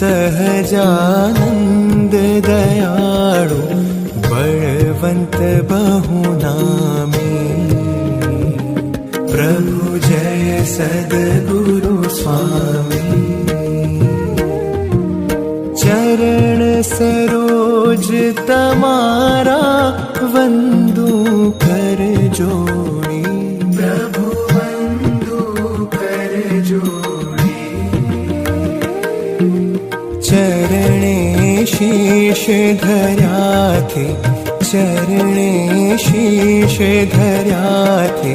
सहजानन्द दयाळु बलवन्त बहुनामी। प्रभु जय सद्गुरु स्वामी। चरण सरोज तमारा वन्दु कर जोड़ी शीश धर्याथे चरणे शीश धर्याथे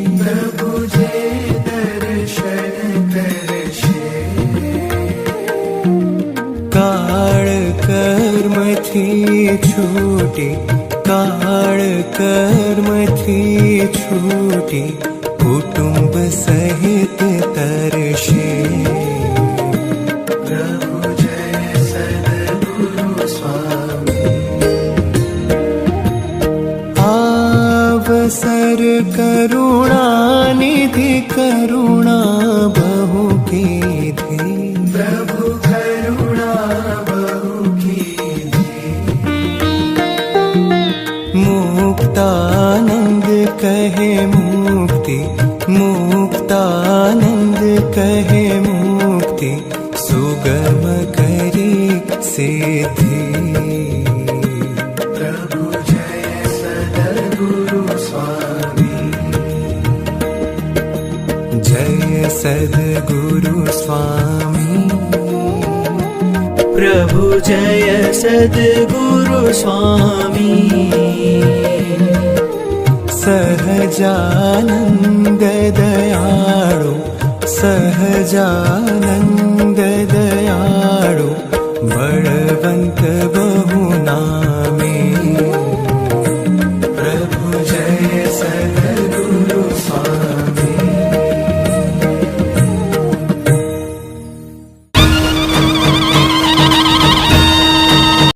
कर्मथी छूटी काळ कर्मथी छूटी कुटुंब सहित तरशे। प्रभु जय सद्गुरु स्वामी। आवसर करुणा निधि करुणा बहु कीधी मुक्तानंद कहे मुक्ति मुक्तानंद कहे मुक्ति सुगम करी सिद्धि प्रभु जय सद्गुरु स्वामी। जय सद्गुरु स्वामी। प्रभु जय सद्गुरु स्वामी। सहजानन्द दयाळु सहजानन्द